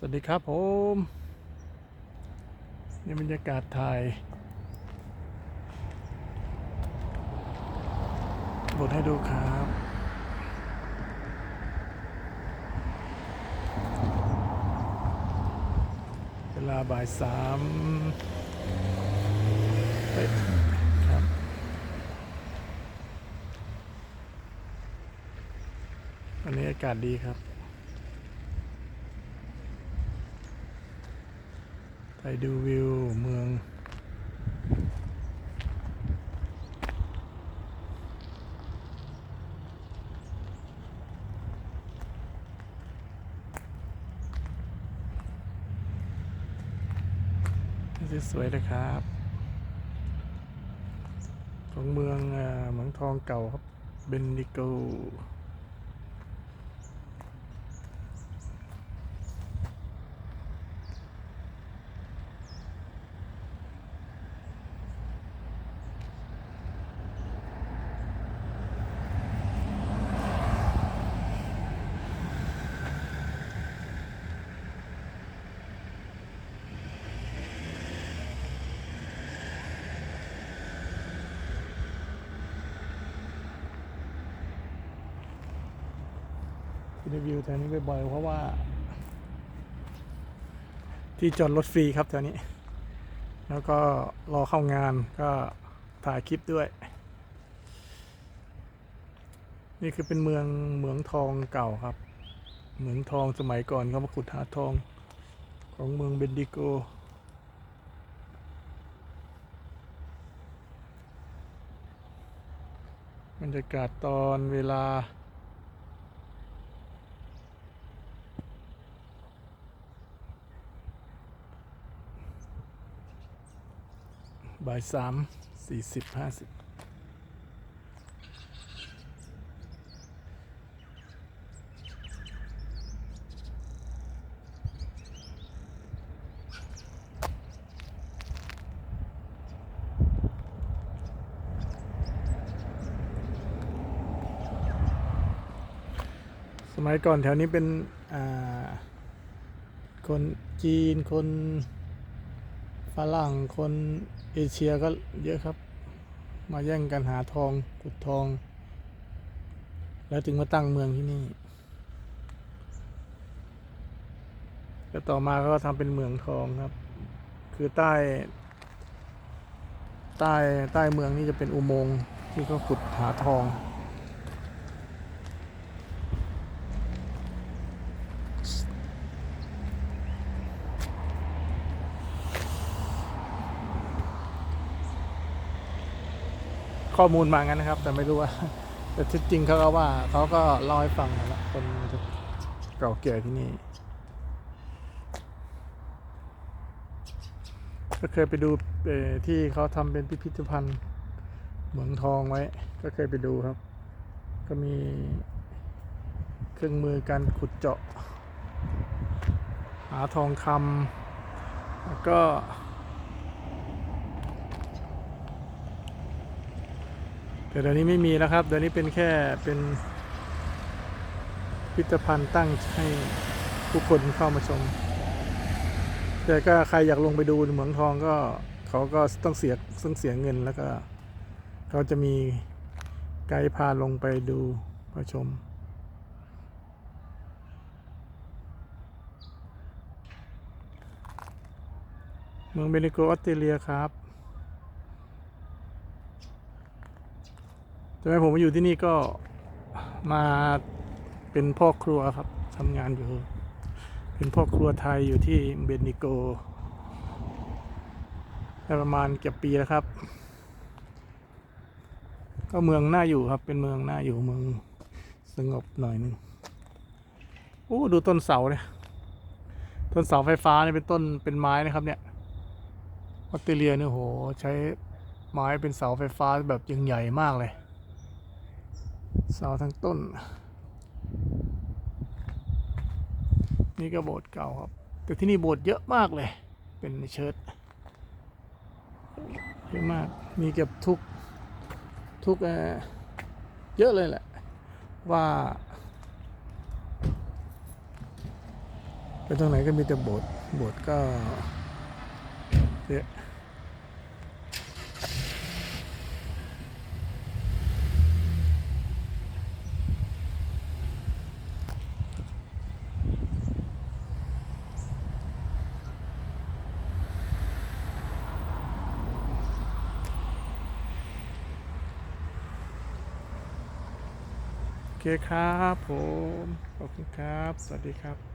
สวัสดีครับผมนี่บรรยากาศถ่ายบทให้ดูครับ เวลาบ่ายสามเฮ้ยครับวันนี้อากาศดีครับ ไป ดูวิวเมือง สวยๆเลยครับ ของเมืองเอ่อเหมืองทองเก่าครับ เบนดิโก รีวิวแถวนี้บ่อยๆเพราะว่า ที่จอดรถฟรีครับแถวนี้ แล้วก็รอเข้างานก็ถ่ายคลิปด้วย นี่คือเป็นเมืองเหมืองทองเก่าครับ เหมืองทองสมัยก่อนเขามาขุดหาทองของเมืองเบนดิโกบรรยากาศตอนเวลา บ่ายสามสี่สิบห้าสิบสมัยก่อนแถวนี้เป็นคนจีนคน รั่งคนเอเชียก็เยอะครับ มาแย่งกันหาทองขุดทอง แล้วถึงมาตั้งเมืองที่นี่แล้วต่อมาก็ทำเป็นเมืองทองครับ คือใต้ ใต้ใต้เมืองนี่จะเป็นอุโมงค์ที่เขาขุดหาทอง ข้อมูลมางั้นนะครับ แต่ไม่รู้ว่าแต่ที่จริงเขาก็ว่าเขาก็เล่าให้ฟังนะคนเก่าแก่ที่นี่ก็เคยไปดูที่เขาทำเป็นพิพิธภัณฑ์เหมืองทองไว้ ก็เคยไปดูครับ ก็มีเครื่องมือการขุดเจาะ หาทองคำแล้วก็ แต่เดี๋ยวนี้ไม่มีแล้วครับ เดี๋ยวนี้เป็นแค่เป็นพิพิธภัณฑ์ตั้งให้ผู้คนเข้ามาชม แต่ก็ใครอยากลงไปดูเหมืองทองก็เขาก็ต้องเสียต้องเสียเงินแล้วก็เขาจะมีไกด์พาลงไปดูไปชม เมืองเบนิโกออสเตรเลียครับ ทำไมผมมาอยู่ที่นี่ก็มาเป็นพ่อครัวครับทำงานอยู่ เป็นพ่อครัวไทยอยู่ที่เบนิโกได้ประมาณเกือบปีแล้วครับ ก็เมืองน่าอยู่ครับ เป็นเมืองน่าอยู่เมืองสงบหน่อยหนึงโอ้ดูต้นเสาเนี่ย ต้นเสาไฟฟ้าเนี่ยเป็นต้นเป็นไม้นะครับ เนี่ยออสเตรเลียเนี่ยโห ใช้ไม้เป็นเสาไฟฟ้าแบบยังใหญ่มากเลย เสาทั้งต้น นี่ก็โบสถ์เก่าครับ แต่ที่นี่โบสถ์เยอะมากเลย เป็นเชิดเยอะมาก มีเก็บทุก ทุกเยอะเลยแหละ ว่า ไปตรงไหนก็มีแต่โบสถ์โบสถ์ก็เยอะ ครับผม ขอบคุณครับ สวัสดีครับ